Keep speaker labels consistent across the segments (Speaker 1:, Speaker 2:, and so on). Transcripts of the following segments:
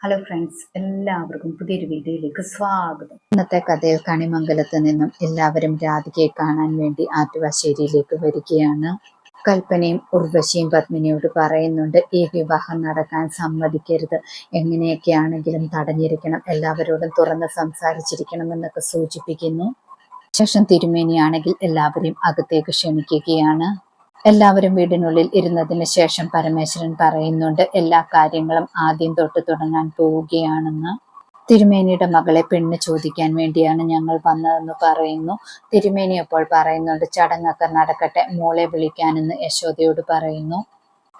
Speaker 1: Hello friends എല്ലാവർക്കും പുതിയൊരു വീഡിയോയിലേക്ക് സ്വാഗതം. ഇന്നത്തെ കഥയിൽ കണിമംഗലത്ത് നിന്നും എല്ലാവരും രാധികയെ കാണാൻ വേണ്ടി ആറ്റുവാശ്ശേരിയിലേക്ക് വരികയാണ്. കൽപ്പനയും ഉർവശിയും പത്മിനിയോട് പറയുന്നുണ്ട് ഈ വിവാഹം നടക്കാൻ സമ്മതിക്കരുത്. എങ്ങനെയൊക്കെയാണെങ്കിലും തടഞ്ഞിരിക്കണം. എല്ലാവരോടും തുറന്ന് സംസാരിച്ചിരിക്കണം എന്നൊക്കെ സൂചിപ്പിക്കുന്നു. ശേഷം തിരുമേനിയാണെങ്കിൽ എല്ലാവരെയും അകത്തേക്ക് ക്ഷണിക്കുകയാണ്. എല്ലാവരും വീടിനുള്ളിൽ ഇരുന്നതിന് ശേഷം പരമേശ്വരൻ പറയുന്നുണ്ട് എല്ലാ കാര്യങ്ങളും ആദ്യം തൊട്ട് തുടങ്ങാൻ പോവുകയാണെന്ന്. തിരുമേനിയുടെ മകളെ പെണ്ണ് ചോദിക്കാൻ വേണ്ടിയാണ് ഞങ്ങൾ വന്നതെന്ന് പറയുന്നു. തിരുമേനി അപ്പോൾ പറയുന്നുണ്ട് ചടങ്ങൊക്കെ നടക്കട്ടെ മോളെ വിളിക്കാനെന്ന് യശോദയോട് പറയുന്നു.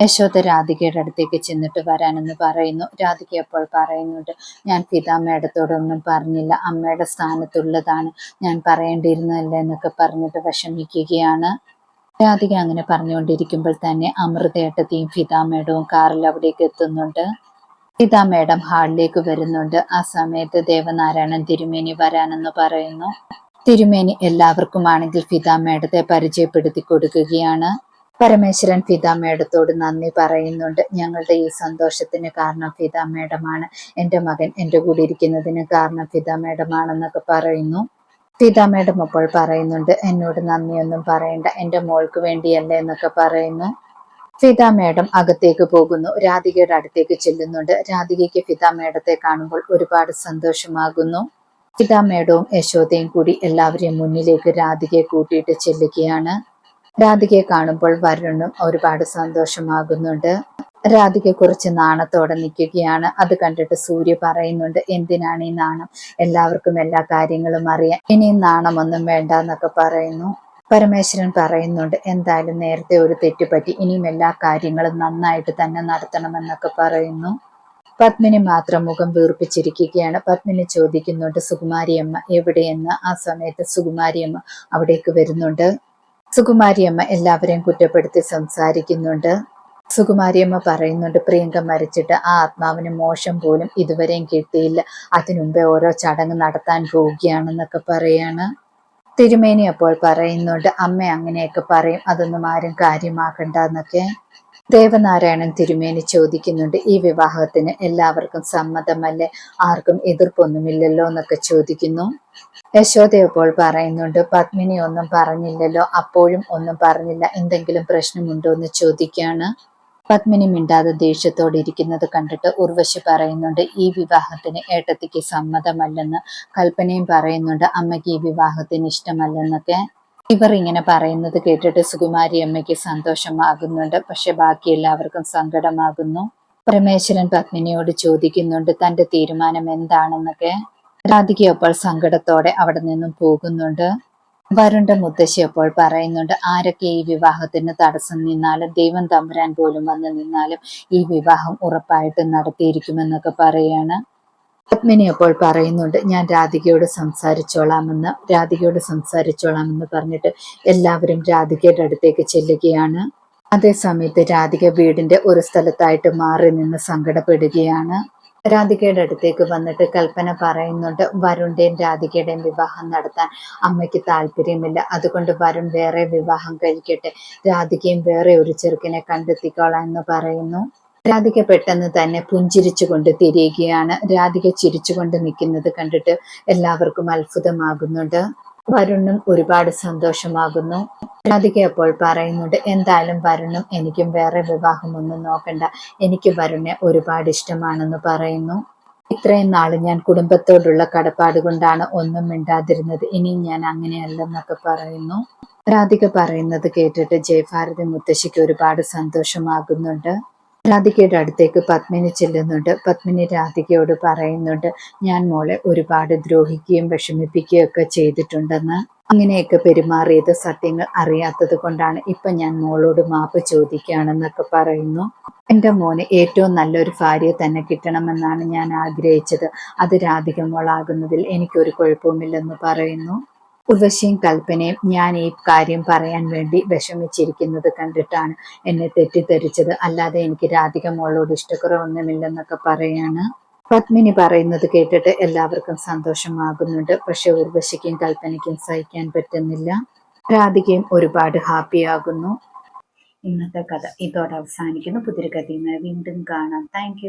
Speaker 1: യശോദ രാധികയുടെ അടുത്തേക്ക് ചെന്നിട്ട് വരാനെന്ന് പറയുന്നു. രാധിക അപ്പോൾ പറയുന്നുണ്ട് ഞാൻ പിതാമ്മയടത്തോടൊന്നും പറഞ്ഞില്ല അമ്മയുടെ സ്ഥാനത്തുള്ളതാണ്. ഞാൻ പറയേണ്ടിയിരുന്നല്ലേ എന്നൊക്കെ പറഞ്ഞിട്ട് വിഷമിക്കുകയാണ്. രാധിക അങ്ങനെ പറഞ്ഞുകൊണ്ടിരിക്കുമ്പോൾ തന്നെ അമൃതേട്ടത്തെയും ഫിതാ മേഡവും കാറിൽ അവിടേക്ക് എത്തുന്നുണ്ട്. ഫിതാ മേഡം ഹാളിലേക്ക് വരുന്നുണ്ട്. ആ സമയത്ത് ദേവനാരായണൻ തിരുമേനി വരാനെന്ന് പറയുന്നു. തിരുമേനി എല്ലാവർക്കുമാണെങ്കിൽ ഫിതാ മേഡത്തെ പരിചയപ്പെടുത്തി കൊടുക്കുകയാണ്. പരമേശ്വരൻ ഫിതാ മേഡത്തോട് നന്ദി പറയുന്നുണ്ട്. ഞങ്ങളുടെ ഈ സന്തോഷത്തിന് കാരണം ഫിതാ മേഡമാണ് എന്റെ മകൻ എന്റെ കൂടെ ഇരിക്കുന്നതിന് കാരണം ഫിതാ മേഡമാണെന്നൊക്കെ പറയുന്നു. സീതാമ്മയുടെ മപ്പോൾ പറയുന്നുണ്ട് എന്നോട് നന്ദിയൊന്നും പറയണ്ട എന്റെ മോൾക്ക് വേണ്ടിയല്ലേ എന്നൊക്കെ പറയുന്നു. ഫിത മേഡം അകത്തേക്ക് പോകുന്നു. രാധികയുടെ അടുത്തേക്ക് ചെല്ലുന്നുണ്ട്. രാധികയ്ക്ക് ഫിത മേഡത്തെ കാണുമ്പോൾ ഒരുപാട് സന്തോഷമാകുന്നു. ഫിത മേഡവും യശോദയും കൂടി എല്ലാവരെയും മുന്നിലേക്ക് രാധികയെ കൂട്ടിയിട്ട് ചെല്ലുകയാണ്. രാധികയെ കാണുമ്പോൾ വരുണും ഒരുപാട് സന്തോഷമാകുന്നുണ്ട്. രാധിക കുറച്ച് നാണത്തോടെ നിൽക്കുകയാണ്. അത് കണ്ടിട്ട് സൂര്യ പറയുന്നുണ്ട് എന്തിനാണ് ഈ നാണം? എല്ലാവർക്കും എല്ലാ കാര്യങ്ങളും അറിയാം. ഇനിയും നാണമൊന്നും വേണ്ട എന്നൊക്കെ പറയുന്നു. പരമേശ്വരൻ പറയുന്നുണ്ട് എന്തായാലും നേരത്തെ ഒരു തെറ്റുപറ്റി ഇനിയും എല്ലാ കാര്യങ്ങളും നന്നായിട്ട് തന്നെ നടത്തണമെന്നൊക്കെ പറയുന്നു. പത്മിനി മാത്രം മുഖം വീർപ്പിച്ചിരിക്കുകയാണ്. പത്മിനി ചോദിക്കുന്നുണ്ട് സുകുമാരിയമ്മ എവിടെയെന്ന്? ആ സമയത്ത് സുകുമാരിയമ്മ അവിടേക്ക് വരുന്നുണ്ട്. സുകുമാരിയമ്മ എല്ലാവരെയും കുറ്റപ്പെടുത്തി സംസാരിക്കുന്നുണ്ട്. സുകുമാരിയമ്മ പറയുന്നുണ്ട് പ്രിയങ്ക മരിച്ചിട്ട് ആ ആത്മാവിന് മോശം പോലും ഇതുവരെയും കിട്ടിയില്ല. അതിനുമുമ്പേ ഓരോ ചടങ്ങ് നടത്താൻ പോവുകയാണെന്നൊക്കെ പറയാണ്. തിരുമേനി അപ്പോൾ പറയുന്നുണ്ട് അമ്മ അങ്ങനെയൊക്കെ പറയും. അതൊന്നും ആരും കാര്യമാക്കണ്ട എന്നൊക്കെ ദേവനാരായണൻ തിരുമേനി ചോദിക്കുന്നുണ്ട് ഈ വിവാഹത്തിന് എല്ലാവർക്കും സമ്മതമല്ലേ? ആർക്കും എതിർപ്പൊന്നുമില്ലല്ലോ? എന്നൊക്കെ ചോദിക്കുന്നു. യശോദ അപ്പോൾ പറയുന്നുണ്ട് പത്മിനി ഒന്നും പറഞ്ഞില്ലല്ലോ. അപ്പോഴും ഒന്നും പറഞ്ഞില്ല. എന്തെങ്കിലും പ്രശ്നമുണ്ടോ? എന്ന് ചോദിക്കുകയാണ് പത്മിനി മിണ്ടാതെ ദേഷ്യത്തോടെ ഇരിക്കുന്നത് കണ്ടിട്ട് ഉർവശി പറയുന്നുണ്ട് ഈ വിവാഹത്തിന് ഏട്ടത്തിക്ക് സമ്മതമല്ലെന്ന് കൽപ്പനയും പറയുന്നുണ്ട് അമ്മയ്ക്ക് ഈ വിവാഹത്തിന് ഇഷ്ടമല്ലെന്നൊക്കെ. ഇവർ ഇങ്ങനെ പറയുന്നത് കേട്ടിട്ട് സുകുമാരി അമ്മയ്ക്ക് സന്തോഷമാകുന്നുണ്ട് പക്ഷെ ബാക്കി എല്ലാവർക്കും സങ്കടമാകുന്നു. പരമേശ്വരൻ പത്മിനിയോട് ചോദിക്കുന്നുണ്ട് തന്റെ തീരുമാനം എന്താണെന്നൊക്കെ? രാധികയപ്പോൾ സങ്കടത്തോടെ അവിടെ നിന്നും പോകുന്നുണ്ട്. വരുണ്ട മുത്തശ്ശി അപ്പോൾ പറയുന്നുണ്ട് ആരൊക്കെ ഈ വിവാഹത്തിന് തടസ്സം നിന്നാലും ദൈവം തമ്പുരാൻ പോലും വന്ന് നിന്നാലും ഈ വിവാഹം ഉറപ്പായിട്ട് നടത്തിയിരിക്കുമെന്നൊക്കെ പറയാണ്. പത്മിനി അപ്പോൾ പറയുന്നുണ്ട് ഞാൻ രാധികയോട് സംസാരിച്ചോളാമെന്ന് രാധികയോട് സംസാരിച്ചോളാമെന്ന് പറഞ്ഞിട്ട് എല്ലാവരും രാധികയുടെ അടുത്തേക്ക് ചെല്ലുകയാണ്. അതേസമയത്ത് രാധിക വീടിന്റെ ഒരു സ്ഥലത്തായിട്ട് മാറി നിന്ന് സങ്കടപ്പെടുകയാണ്. രാധികയുടെ അടുത്തേക്ക് വന്നിട്ട് കൽപ്പന പറയുന്നുണ്ട് വരുണിന്റെയും രാധികയുടെയും വിവാഹം നടത്താൻ അമ്മയ്ക്ക് താല്പര്യമില്ല. അതുകൊണ്ട് വരുൺ വേറെ വിവാഹം കഴിക്കട്ടെ. രാധികയും വേറെ ഒരു ചെറുക്കിനെ കണ്ടെത്തിക്കോളാം എന്ന് പറയുന്നു. രാധിക പെട്ടെന്ന് തന്നെ പുഞ്ചിരിച്ചുകൊണ്ട് തിരിയുകയാണ്. രാധിക ചിരിച്ചുകൊണ്ട് നിൽക്കുന്നത് കണ്ടിട്ട് എല്ലാവർക്കും അത്ഭുതമാകുന്നുണ്ട്. വരുണും ഒരുപാട് സന്തോഷമാകുന്നു. രാധിക അപ്പോൾ പറയുന്നുണ്ട് എന്തായാലും വരുണും എനിക്കും വേറെ വിവാഹമൊന്നും നോക്കണ്ട. എനിക്ക് വരുണെ ഒരുപാട് ഇഷ്ടമാണെന്ന് പറയുന്നു. ഇത്രയും നാൾ ഞാൻ കുടുംബത്തോടുള്ള കടപ്പാട് കൊണ്ടാണ് ഒന്നും മിണ്ടാതിരുന്നത്. ഇനി ഞാൻ അങ്ങനെയല്ലെന്നൊക്കെ പറയുന്നു. രാധിക പറയുന്നത് കേട്ടിട്ട് ജയഭാരതി മുത്തശ്ശിക്ക് ഒരുപാട് സന്തോഷമാകുന്നുണ്ട്. രാധികയുടെ അടുത്തേക്ക് പത്മിനി ചെല്ലുന്നുണ്ട്. പത്മിനി രാധികയോട് പറയുന്നുണ്ട് ഞാൻ മോളെ ഒരുപാട് ദ്രോഹിക്കുകയും വിഷമിപ്പിക്കുകയും ഒക്കെ ചെയ്തിട്ടുണ്ടെന്ന്. അങ്ങനെയൊക്കെ പെരുമാറിയത് സത്യങ്ങൾ അറിയാത്തത് കൊണ്ടാണ്. ഇപ്പൊ ഞാൻ മോളോട് മാപ്പ് ചോദിക്കുകയാണെന്നൊക്കെ പറയുന്നു. എന്റെ മോന് ഏറ്റവും നല്ലൊരു ഭാര്യ തന്നെ കിട്ടണമെന്നാണ് ഞാൻ ആഗ്രഹിച്ചത്. അത് രാധിക മോളാകുന്നതിൽ എനിക്കൊരു കുഴപ്പവുമില്ലെന്ന് പറയുന്നു. ഉർവശിയും കൽപ്പനയും ഞാൻ ഈ കാര്യം പറയാൻ വേണ്ടി വിഷമിച്ചിരിക്കുന്നത് കണ്ടിട്ടാണ് എന്നെ തെറ്റിദ്ധരിച്ചത്. അല്ലാതെ എനിക്ക് രാധിക മോളോട് ഇഷ്ടക്കുറവൊന്നുമില്ലെന്നൊക്കെ പറയാണ്. പത്മിനി പറയുന്നത് കേട്ടിട്ട് എല്ലാവർക്കും സന്തോഷമാകുന്നുണ്ട്. പക്ഷെ ഉർവശിക്കും കൽപ്പനയ്ക്കും സഹിക്കാൻ പറ്റുന്നില്ല. രാധികയും ഒരുപാട് ഹാപ്പിയാകുന്നു ഇന്നത്തെ കഥ ഇതോടെ അവസാനിക്കുന്നു. പുതിരി കഥയുമായി വീണ്ടും കാണാം. താങ്ക്